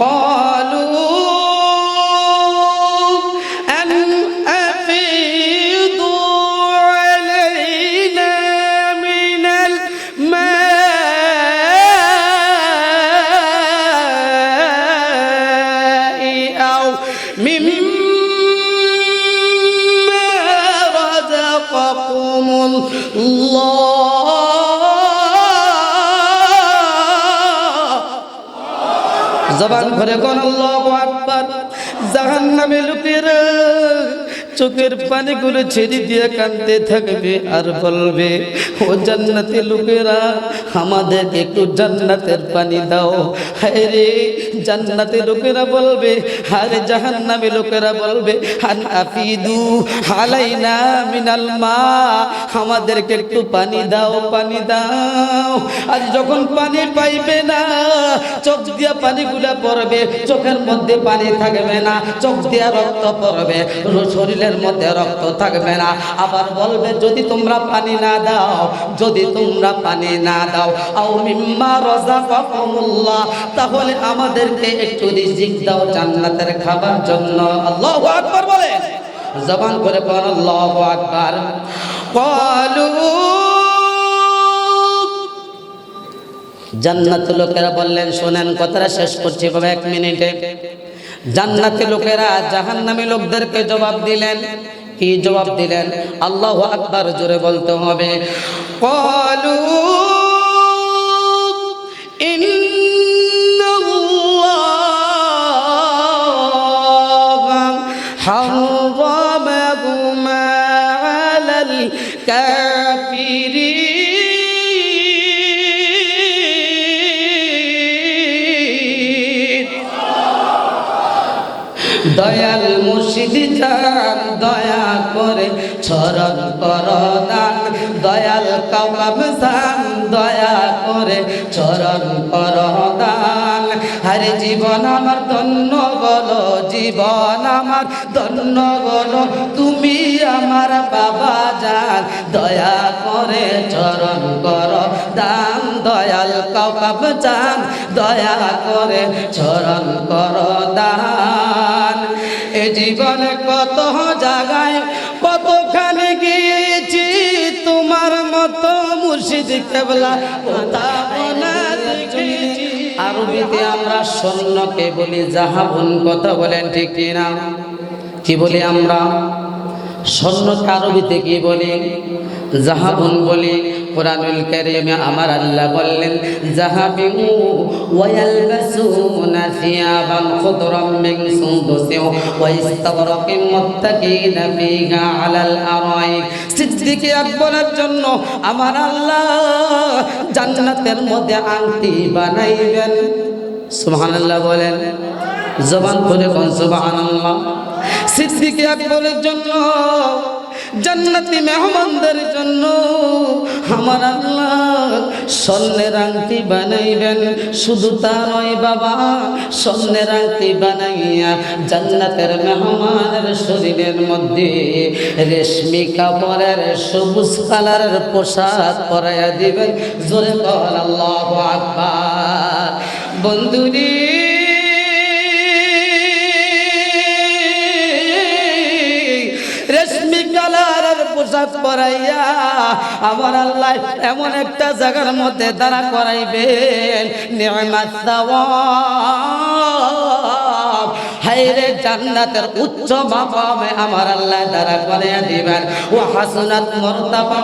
قالوا জবান ভরে কোন আল্লাহু আকবার। জাহান্নামে লোকেরা চোখের পানিগুলো ছেড়ে দিয়ে কাঁদতে থাকবে আর বলবে, ও জান্নাতি লোকেরা আমাদেরকে একটু জান্নাতের পানি দাও। হায় রে, জান্নাতি লোকেরা বলবে, আরে জাহান্নামে লোকেরা বলবে, হান আফিদু হালাইনা মিনাল মা, আমাদেরকে একটু পানি দাও পানি দাও। আজ যখন পানি পাইবে না, চোখ দিয়া পানিগুলা পড়বে, চোখের মধ্যে পানি থাকবে না, চোখ দিয়া রক্ত পড়বে। শরীরের মধ্যে রক্ত থাকবে না। আবার বলবে যদি তোমরা পানি না দাও যদি তোমরা পানি না দাও আও মিম্মা রাযাকাকুমুল্লাহ তাহলে আমাদেরকে একটু রিজিক দাও জান্নাতের খাবার জন্য। আল্লাহু আকবার বলে। জবান করে পড় আল্লাহু আকবার। জান্নাত লোকেরা বললেন শোনেন কথাটা শেষ করছি বাবা এক মিনিটে। জান্নাতি লোকেরা জাহান্নামী লোকদেরকে জবাব দিলেন। কি জবাব দিলেন? আল্লাহ আকবার জোরে বলতে হবে। কলু ইন চান দয়া করে চরণ কর দান আরে জীবন আমার, ধন্য বলো, জীবন আমার, ধন্য বলো, তুমি আমার বাবা যান দয়া করে চরণ কর দান দয়াল কাবাব চান দয়া করে চরণ কর দান এ জীবনে কত জায়গায় আরবিতে আমরা স্বর্ণকে বলি জাহাবুন, কথা বলেন ঠিক কিনা? কি বলি আমরা? স্বর্ণকে আরবিতে কি বলি? যাহা বোন বলি কোরআনুল কারীমে আমার আল্লাহ বললেন, জাহাবিউ ওয়ায়ালবাসুনা সিয়াবান খুদরাম মিন সুনদুসি ওয়া ইস্তাবরাকিন মুত্তাকিনা ফিহা আলাল আরাইক সিদ্দিকী আকবরের জন্য আমার আল্লাহ জান্নাতের মধ্যে আংটি বানাইবেন। সুবহানাল্লাহ বলেন, জবান করে কোন সুবহানাল্লাহ। সিদ্দিকী আকবরের জন্য জান্নাতি মেহমানদের জন্য আমার আল্লাহ স্বর্ণের আংটি বানাইবেন। শুধু তা নয় বাবা, স্বর্ণের আংটি বানাইয়া জান্নাতের মেহমানের শরীরের মধ্যে রেশমি কাপড়ের সবুজ কালারের পোশাক পরাইয়া দিবেন। জোরে কর আল্লাহ আকবার। বন্ধুরি পোশাক পরাইয়া আমার আল্লাহ এমন একটা জায়গার মধ্যে দাঁড়া করাইবেন। নিয়মাত হাইরে জান্নাতের উচ্চ মাকামে আমার আল্লাহ দ্বারা করে দিবেন। ও হাসনাত মর্তাবা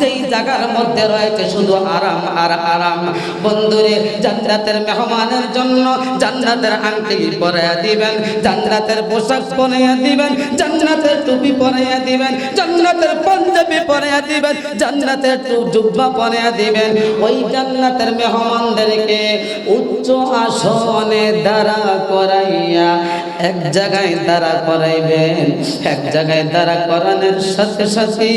যেই জায়গার মধ্যে রয়েছে শুধু আরাম আর আরাম। বন্ধুরে, জান্নাতের মেহমানের জন্য জান্নাতের আংটি পরাইয়া দিবেন, জান্নাতের পোশাক পরাইয়া দিবেন, জান্নাতের টুপি পরাইয়া দিবেন, জান্নাতের পাঞ্জাবি পরাইয়া দিবেন, জান্নাতের জুব্বা পরাইয়া দিবেন। ওই জান্নাতের মেহমানদেরকে উচ্চ আসনে দ্বারা করাইয়া এক জায়গায় তারা করাইবেন, এক জায়গায় তারা করানের সাথে সাথে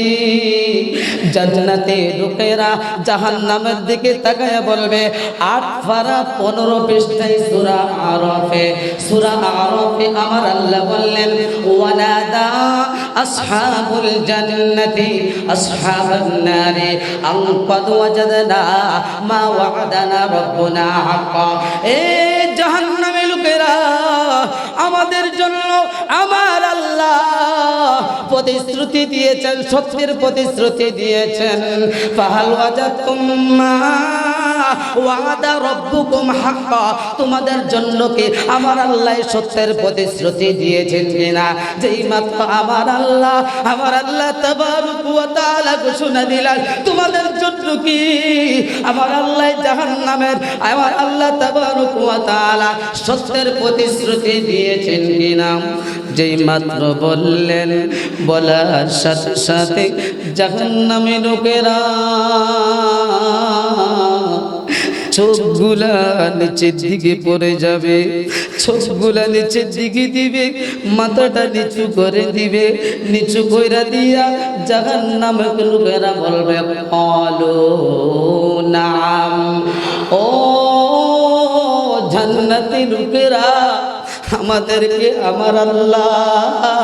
জান্নাতে লোকেরা জাহান নামের দিকে তাকায় বলবে, আট ফারা পনেরো পৃষ্ঠায় সুরা আরফে সুরা আরফে আমার আল্লাহ বললেন ওয়ানাদা আসহাবুল জান্নাতি আসহাবান নারে আম কদ ওয়াজাদনা মা ওয়াদানা রব্বুনা হাক্কা। এ জাহান আমাদের জন্য আমার আল্লাহ প্রতিশ্রুতি দিয়েছেন সত্যের প্রতিশ্রুতি দিয়েছেন। পাহাল আজা তোমা ওয়াদা রব্বুকুম হাক্কা। তোমাদের জন্য কি আমার আল্লাহ সত্যের প্রতিশ্রুতি দিয়েছেন কিনা? যেই মাত্র আমার আল্লাহ আমার আল্লাহ তাবারক ওয়া তাআলা ঘোষণা দিলেন, তোমাদের জন্য কি? আমার আল্লাহ জাহান্নামের, আমার আল্লাহ তাবারক ওয়া তাআলা সত্যের প্রতিশ্রুতি দিয়েছেন কিনা? যেই মাত্র বললেন, বলার সাথে সাথে জাহান্নামী লোকেরা চোখগুলা নিচের দিকে পড়ে যাবে। চোখগুলা নিচের দিকে দিবে, মাথাটা নিচু করে দিবে। নিচু কইরা দিয়া জাহান নামে লোকেরা বলবে, কলো নাম। ও জান্নাতি লোকেরা, আমাদেরকে আমার আল্লাহ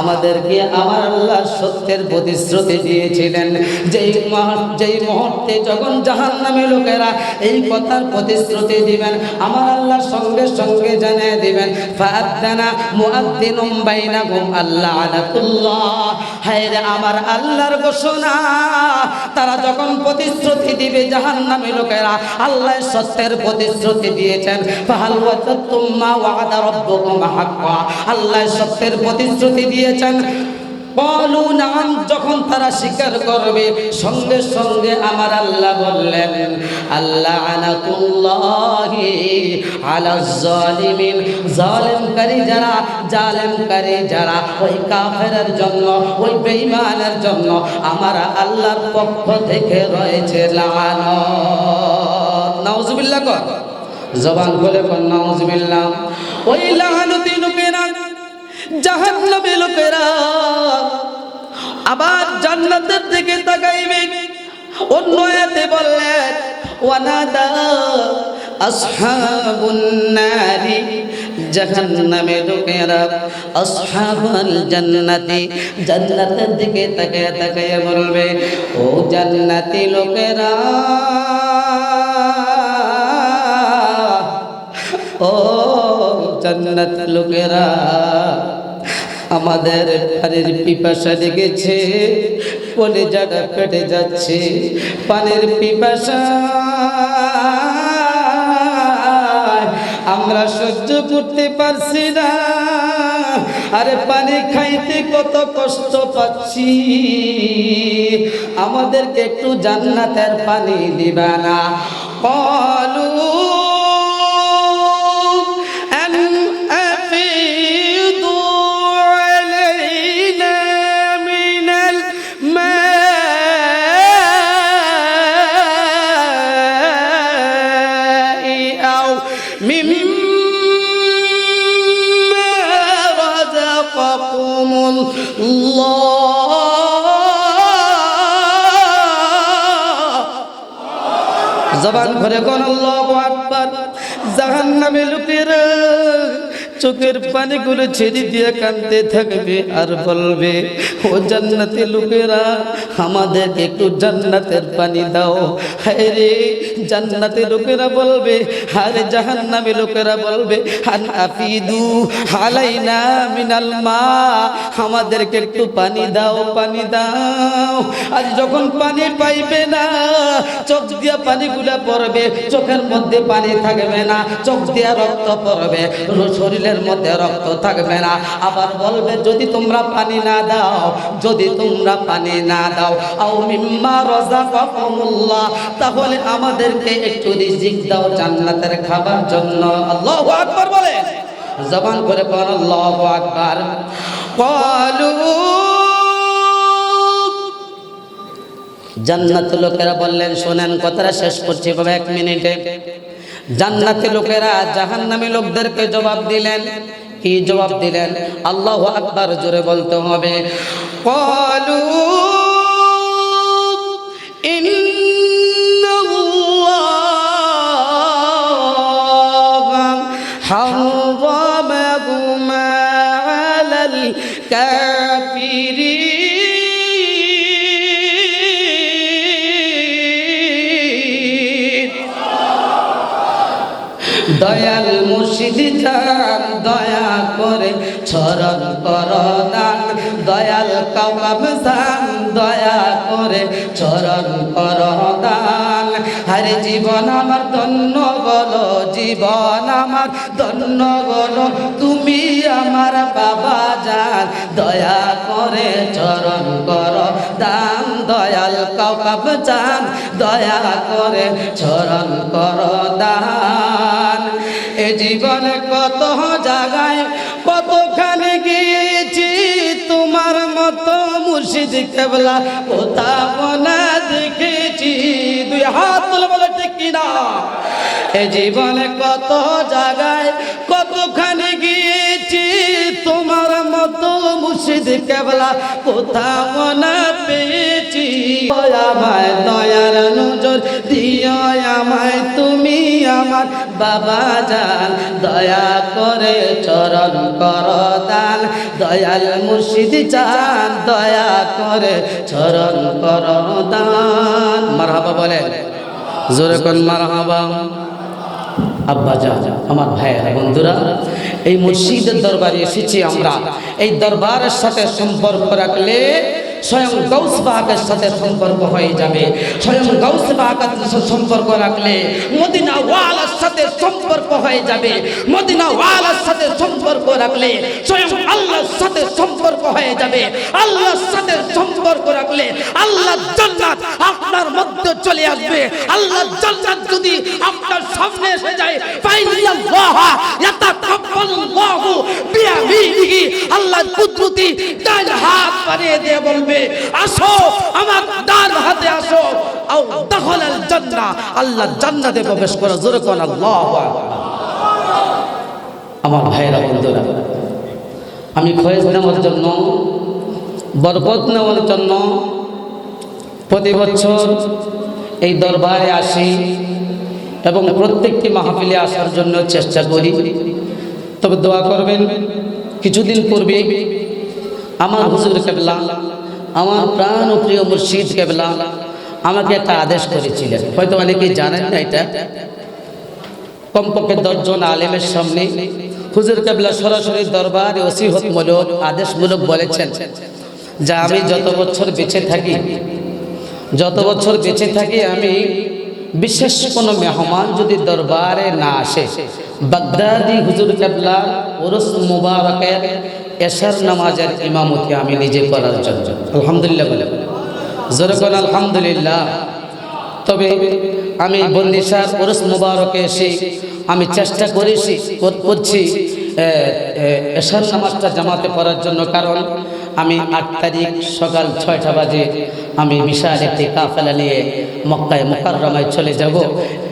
আমাদেরকে আমার আল্লাহ সত্যের প্রতিশ্রুতি দিয়েছিলেন। যেই যেই মুহূর্তে যখন জাহান নামে লোকেরা এই কথার প্রতিশ্রুতি দিবেন, আমার আল্লাহ সঙ্গে সঙ্গে জানিয়ে দিবেন, ফাআদানা মুআদ্দিনুম বাইনাকুম আল্লাহ হায় রে আমার আল্লাহর ঘোষণা। তারা যখন প্রতিশ্রুতি দিবে জাহান নামে লোকেরা, আল্লাহ সত্যের প্রতিশ্রুতি দিয়েছেন। আল্লাহ সত্যের প্রতিশ্রুতি দিয়েছেন। যখন তারা স্বীকার করবে, সঙ্গে সঙ্গে আমার আল্লাহ বললেন আল্লাহ জালেমকারী যারা জালেমকারী যারা, ওই কাফেরের জন্য, ওই বেঈমানের জন্য আমার আল্লাহর পক্ষ থেকে রয়েছে লানত। কর। জবান খুলে কর নাউজুবিল্লাহ। ওই লাহানতি লোকেরা জাহান্নামে লোকেরা আবার জান্নাতের দিকে তাকাইবে। অন্য এতে বললেন ওয়ানাদা আসহাবুন নারি জাহান্নামে লোকেরা আসহাবুল জান্নাতি জান্নাতের দিকে তাকায় তাকায় বলবে, ও জান্নাতি লোকেরা, ও জান্নাত লোকেরা আমাদের পানির পিপাসা লেগেছে বলে জায়গা পেটে যাচ্ছে। পানির পিপাসা, আমরা সহ্য করতে পারছি না। আরে পানি খাইতে কত কষ্ট পাচ্ছি। আমাদেরকে একটু জান্নাতের পানি দিবা না। কলু مما رزقكم الله জবান ভরে কোন আল্লাহু আকবার জাহান্নামে লোকেরা চোখের পানিগুলো ছেড়ে দিয়ে কাঁদতে থাকবে আর বলবে, ও জান্নাতি লোকেরা, আমাদের একটু জান্নাতের পানি দাও। হায় রে, জান্নাতি লোকেরা বলবে, আরে জাহান্নামে লোকেরা বলবে, হান আফিদু হালাইনা মিনাল মা, আমাদেরকে একটু পানি দাও পানি দাও। আজ যখন পানি পাইবে না, চোখ দিয়া পানিগুলা পড়বে, চোখের মধ্যে পানি থাকবে না, চোখ দিয়া রক্ত পড়বে, শরীরের মধ্যে রক্ত থাকবে না। আবার বলবে যদি তোমরা পানি না দাও যদি তোমরা পানি না দাও আও মিম্মা রাযাকাকুমুল্লাহ তাহলে আমাদেরকে একটু রিজিক দাও জান্নাতের খাবার জন্য। আল্লাহু আকবার বলে। জবান করে বল আল্লাহু আকবার। ক্বালু জান্নাত লোকেরা বললেন শোনেন কথাটা শেষ করছি বাবা এক মিনিটে। জান্নাতের লোকেরা জাহান্নামী লোকদেরকে জবাব দিলেন। কি জবাব দিলেন? আল্লাহ আকবার জোরে বলতে হবে। কলু হাম দয়াল মুর্শিদ চান দয়া করে চরণ কর দান। দয়াল কাবাব চান দয়া করে চরণ কর দান। হরে জীবন আমার ধন্য বলো, জীবন আমার ধন্য বলো, তুমি আমার বাবা যান দয়া করে চরণ কর, দান দয়াল কাবাব চান, দয়া করে চরণ কর, দান। এ জীবনে কত জায়গায়, কতখানে গিয়েছি, তোমার মতো মুর্শিদ কেবলা কোথাও না দেখেছি দুই হাত তুলে বলে ঠিক কিনা? এ জীবনে কত জায়গায় কতখানি গিয়েছি, তোমার মতো মুর্শিদ কেবলা কোথাও না পেয়েছি আমায় দয়ার নজর আমায়, তুমি আমার বাবা যান দয়া করে চরণ কর দান, দয়াল মুর্শিদ চান দয়া করে চরণ কর দান। মারহাবা বলেন। জোরে কোন মারহাবা? আব্বা যা আমার ভাইয়েরা বন্ধুরা, এই মসজিদের দরবারে এসেছি আমরা। এই দরবারের সাথে সম্পর্ক রাখলে স্বয়ং গৌস বাহাকের সাথে সম্পর্ক হয়ে যাবে। স্বয়ং গৌস বাহাকের সম্পর্ক রাখলে মদিনা ওয়ালার সাথে সম্পর্ক হয়ে যাবে। মদিনা ওয়ালার সাথে সম্পর্ক রাখলে স্বয়ং আল্লাহর সাথে সম্পর্ক হয়ে যাবে। আল্লাহর সাথে সম্পর্ক রাখলে আল্লাহ জান্নাত আপনার মধ্যে চলে আসবে। আল্লাহ জান্নাত যদি আপনার সামনে এসে যায়, ফাইনাল্লাহ ইয়াতাকাব্বালুল্লাহু বিয়ামিনিহি আল্লাহ কুদরতি ডান হাত দিয়ে বলবে আসো, আমার ডান হাতে আসো। আও দখলাল জান্নাহ, আল্লাহ জান্নাতে প্রবেশ করে। জোরে কোন আল্লাহু আকবার। আমার ভাইরা বন্ধুরা, আমি ফয়েজ নেওয়ার জন্য, বরকত নেওয়ার জন্য প্রতি বছর এই দরবারে আসি এবং প্রত্যেকটি মাহফিলে আসার জন্য চেষ্টা করি। তবে দোয়া করবেন, কিছুদিন পূর্বে আমার হুজুর কেবলা আমার প্রাণ ও প্রিয় মুর্শিদ কেবলা আমাকে একটা আদেশ করেছিলেন। হয়তো অনেকেই জানেন না এটা। কমপক্ষে দশজন আলেমের সামনে হুজুর কেবলা সরাসরি দরবারে ওসিহতমূলক আদেশমূলক বলেছেন যা আমি যত বছর বেঁচে থাকি, যত বছর বেঁচে থাকি আমি বিশেষ কোনো মেহমান যদি দরবারে না আসে, বাগদাদি হুজুর কেবলা ওরস মুবারকের এশার নামাজের ইমামতি আমি নিজে করার জন্য। আলহামদুলিল্লাহ বলে। জোরকন আলহামদুলিল্লাহ। তবে আমি বন্দিশার ওরস মুবারকে এসে আমি চেষ্টা করেছি করছি এশার নামাজটা জামাতে পড়ার জন্য। কারণ আমি আট তারিখ সকাল ছয়টা বাজে আমি বিশাল একটি কাফেলা নিয়ে মক্কায় মোকাররমায় চলে যাব।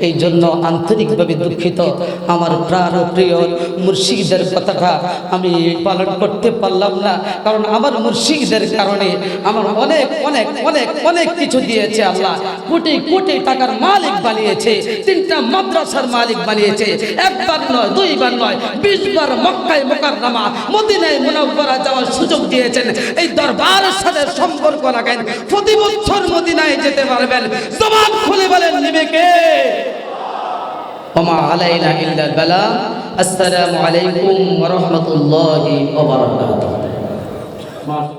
এই জন্য আন্তরিকভাবে দুঃখিত। আমার প্রাণ প্রিয় মুর্শিদের কথাটা আমি পালন করতে পারলাম না। কারণ আমার মুর্শিদের কারণে আমার অনেক অনেক অনেক অনেক কিছু দিয়েছে আল্লাহ। কোটি কোটি টাকার মালিক বানিয়েছে। তিনটা মাদ্রাসার মালিক বানিয়েছে। একবার নয়, দুইবার নয়, বিশবার মক্কায় মোকাররমা, মদিনায় মুনাওয়ারা যাওয়ার সুযোগ দিয়েছেন। এই দরবারের সাথে সম্পর্ক রাখেন। প্রতি বছর মদিনায় যেতে পারবেন। জবাব খুলে বলেন, নিবে কে? ওমা আলাইনা ইল্লাল বালা। আসসালামু আলাইকুম ওয়া রাহমাতুল্লাহি ওয়া বারাকাতুহু।